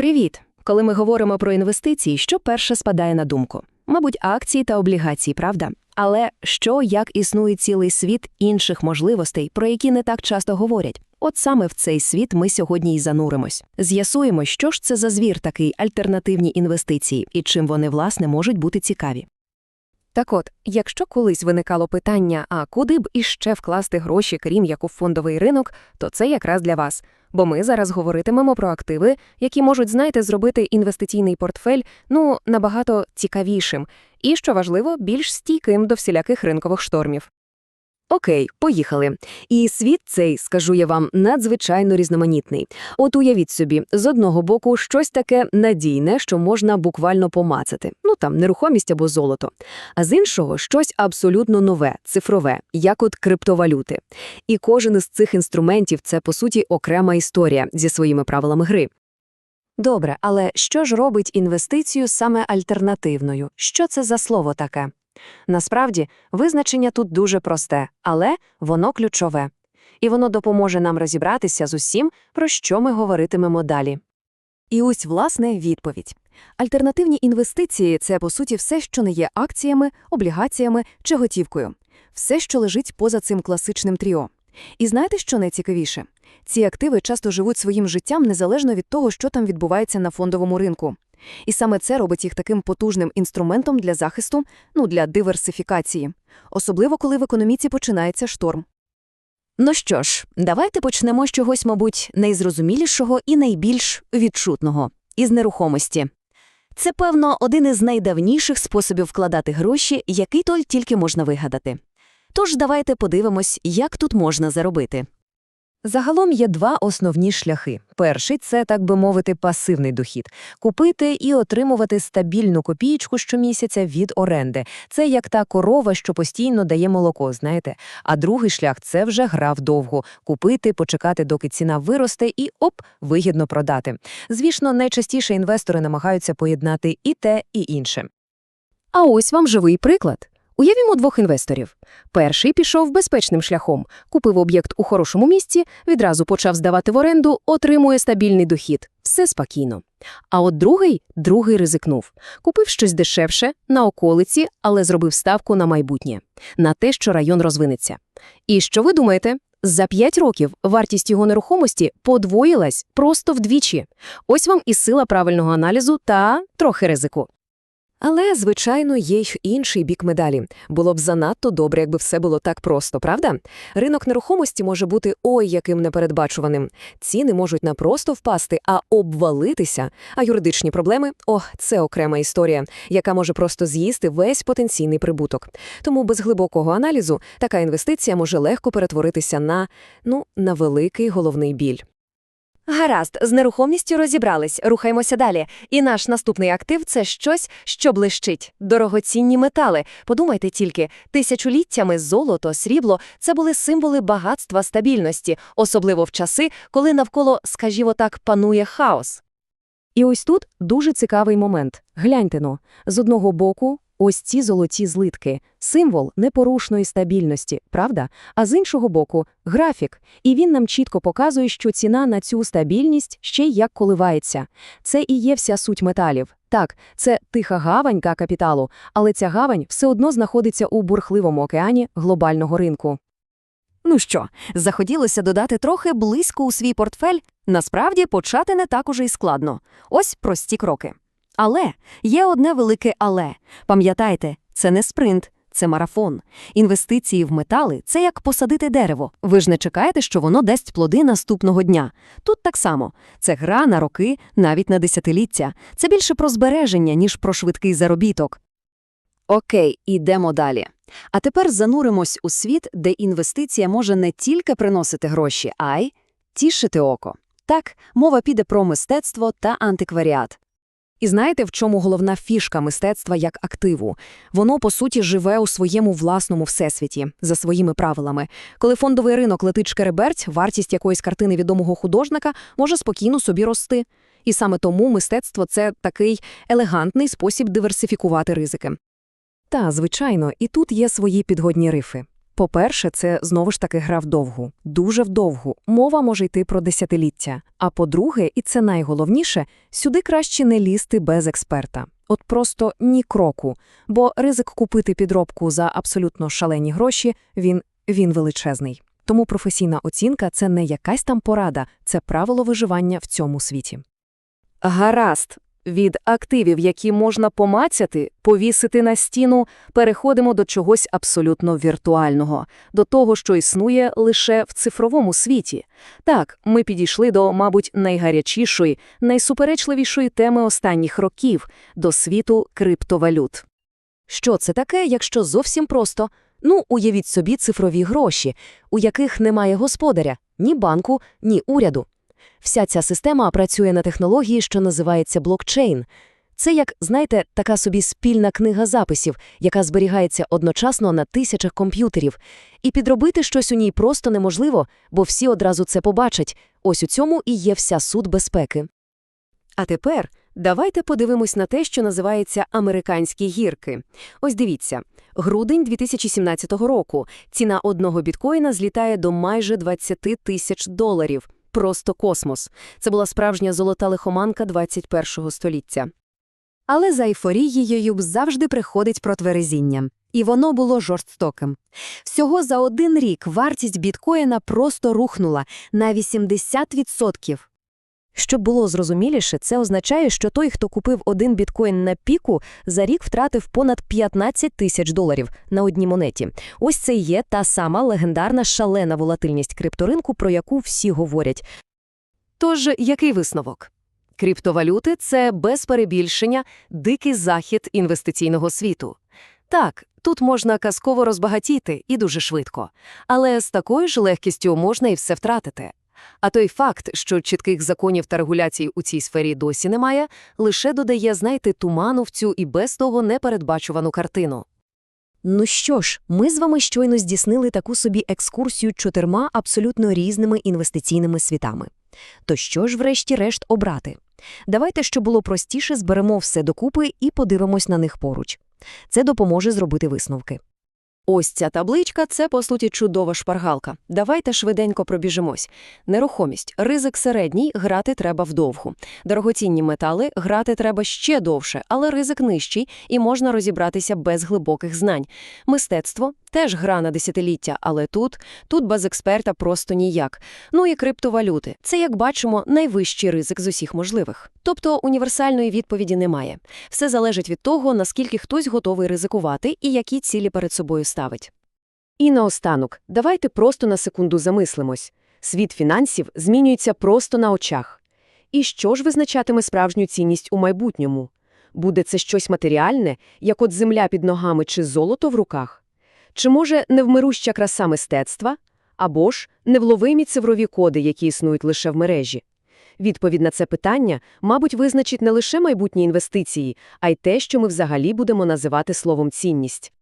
Привіт! Коли ми говоримо про інвестиції, що перше спадає на думку? Мабуть, акції та облігації, правда? Але що як існує цілий світ інших можливостей, про які не так часто говорять? От саме в цей світ ми сьогодні і зануримось. З'ясуємо, що ж це за звір такий альтернативні інвестиції і чим вони, власне, можуть бути цікаві. Так от, якщо колись виникало питання, а куди б іще вкласти гроші, крім як у фондовий ринок, то це якраз для вас. Бо ми зараз говоритимемо про активи, які можуть, знаєте, зробити інвестиційний портфель ну набагато цікавішим і, що важливо, більш стійким до всіляких ринкових штормів. Окей, поїхали. І світ цей, скажу я вам, надзвичайно різноманітний. От уявіть собі, з одного боку, щось таке надійне, що можна буквально помацати, ну там нерухомість або золото. А з іншого щось абсолютно нове, цифрове, як от криптовалюти. І кожен із цих інструментів це по суті окрема історія зі своїми правилами гри. Добре, але що ж робить інвестицію саме альтернативною? Що це за слово таке? Насправді, визначення тут дуже просте, але воно ключове. І воно допоможе нам розібратися з усім, про що ми говоритимемо далі. І ось, власне, відповідь. Альтернативні інвестиції це, по суті, все, що не є акціями, облігаціями чи готівкою. Все, що лежить поза цим класичним тріо. І знаєте, що найцікавіше? Ці активи часто живуть своїм життям незалежно від того, що там відбувається на фондовому ринку. І саме це робить їх таким потужним інструментом для захисту, ну для диверсифікації, особливо коли в економіці починається шторм. Ну що ж, давайте почнемо з чогось, мабуть, найзрозумілішого і найбільш відчутного із нерухомості. Це, певно, один із найдавніших способів вкладати гроші, який толь тільки можна вигадати. Тож давайте подивимось, як тут можна заробити. Загалом є два основні шляхи. Перший це, так би мовити, пасивний дохід купити і отримувати стабільну копієчку щомісяця від оренди. Це як та корова, що постійно дає молоко, знаєте. А другий шлях це вже гра вдовго купити, почекати, доки ціна виросте, і оп, вигідно продати. Звісно, найчастіше інвестори намагаються поєднати і те, і інше. А ось вам живий приклад. Уявімо двох інвесторів. Перший пішов безпечним шляхом, купив об'єкт у хорошому місці, відразу почав здавати в оренду, отримує стабільний дохід. Все спокійно. А от другий другий ризикнув. Купив щось дешевше, на околиці, але зробив ставку на майбутнє, на те, що район розвинеться. І що ви думаєте? За п'ять років вартість його нерухомості подвоїлась просто вдвічі. Ось вам і сила правильного аналізу та трохи ризику. Але, звичайно, є й інший бік медалі. Було б занадто добре, якби все було так просто, правда? Ринок нерухомості може бути ой яким непередбачуваним. Ціни можуть не просто впасти, а обвалитися. А юридичні проблеми о, це окрема історія, яка може просто з'їсти весь потенційний прибуток. Тому без глибокого аналізу така інвестиція може легко перетворитися на ну на великий головний біль. Гаразд, з нерухомістю розібрались, рухаємося далі. І наш наступний актив це щось, що блищить. Дорогоцінні метали. Подумайте тільки, тисячоліттями золото, срібло це були символи багатства стабільності, особливо в часи, коли навколо, скажімо так, панує хаос. І ось тут дуже цікавий момент. Гляньте но, з одного боку, ось ці золоті злитки, символ непорушної стабільності, правда? А з іншого боку, графік. І він нам чітко показує, що ціна на цю стабільність ще й як коливається. Це і є вся суть металів. Так, це тиха гаванька капіталу, але ця гавань все одно знаходиться у бурхливому океані глобального ринку. Ну що, захотілося додати трохи близько у свій портфель? Насправді почати не так уже й складно. Ось прості кроки. Але є одне велике але. Пам'ятайте, це не спринт, це марафон. Інвестиції в метали це як посадити дерево. Ви ж не чекаєте, що воно дасть плоди наступного дня. Тут так само це гра на роки, навіть на десятиліття. Це більше про збереження, ніж про швидкий заробіток. Окей, ідемо далі. А тепер зануримось у світ, де інвестиція може не тільки приносити гроші, а й тішити око. Так, мова піде про мистецтво та антикваріат. І знаєте, в чому головна фішка мистецтва як активу? Воно, по суті, живе у своєму власному всесвіті, за своїми правилами. Коли фондовий ринок летить шкереберть, вартість якоїсь картини відомого художника може спокійно собі рости. І саме тому мистецтво це такий елегантний спосіб диверсифікувати ризики. Та, звичайно, і тут є свої підгодні рифи. По-перше, це знову ж таки гра вдовгу, дуже вдовгу. Мова може йти про десятиліття. А по-друге, і це найголовніше, сюди краще не лізти без експерта. От просто ні кроку, бо ризик купити підробку за абсолютно шалені гроші, він, він величезний. Тому професійна оцінка – це не якась там порада, це правило виживання в цьому світі. Гаразд. Від активів, які можна помацяти, повісити на стіну, переходимо до чогось абсолютно віртуального, до того, що існує лише в цифровому світі. Так, ми підійшли до, мабуть, найгарячішої, найсуперечливішої теми останніх років – до світу криптовалют. Що це таке, якщо зовсім просто? Ну, уявіть собі цифрові гроші, у яких немає господаря, ні банку, ні уряду. Вся ця система працює на технології, що називається блокчейн. Це як, знаєте, така собі спільна книга записів, яка зберігається одночасно на тисячах комп'ютерів. І підробити щось у ній просто неможливо, бо всі одразу це побачать. Ось у цьому і є вся суть безпеки. А тепер давайте подивимось на те, що називається американські гірки. Ось дивіться. Грудень 2017 року. Ціна одного біткоїна злітає до майже 20 тисяч доларів. Просто космос. Це була справжня золота лихоманка 21-го століття. Але за ейфорією завжди приходить протверезіння. І воно було жорстоким. Всього за один рік вартість біткоїна просто рухнула на 80%. Щоб було зрозуміліше, це означає, що той, хто купив один біткоін на піку, за рік втратив понад 15 тисяч доларів на одній монеті. Ось це і є та сама легендарна шалена волатильність крипторинку, про яку всі говорять. Тож, який висновок? Криптовалюти – це, без перебільшення, дикий захід інвестиційного світу. Так, тут можна казково розбагатіти і дуже швидко, але з такою ж легкістю можна і все втратити. А той факт, що чітких законів та регуляцій у цій сфері досі немає, лише додає, знаєте, туману в цю і без того непередбачувану картину. Ну що ж, ми з вами щойно здійснили таку собі екскурсію чотирма абсолютно різними інвестиційними світами. То що ж врешті-решт обрати? Давайте, щоб було простіше, зберемо все докупи і подивимось на них поруч. Це допоможе зробити висновки. Ось ця табличка – це, по суті, чудова шпаргалка. Давайте швиденько пробіжимось. Нерухомість – ризик середній, грати треба вдовгу. Дорогоцінні метали – грати треба ще довше, але ризик нижчий і можна розібратися без глибоких знань. Мистецтво – теж гра на десятиліття, але тут, тут без експерта просто ніяк. Ну і криптовалюти – це, як бачимо, найвищий ризик з усіх можливих. Тобто універсальної відповіді немає. Все залежить від того, наскільки хтось готовий ризикувати і які цілі перед собою ставить. І наостанок, давайте просто на секунду замислимось. Світ фінансів змінюється просто на очах. І що ж визначатиме справжню цінність у майбутньому? Буде це щось матеріальне, як от земля під ногами чи золото в руках? Чи може невмируща краса мистецтва? Або ж невловимі цифрові коди, які існують лише в мережі? Відповідь на це питання, мабуть, визначить не лише майбутні інвестиції, а й те, що ми взагалі будемо називати словом цінність.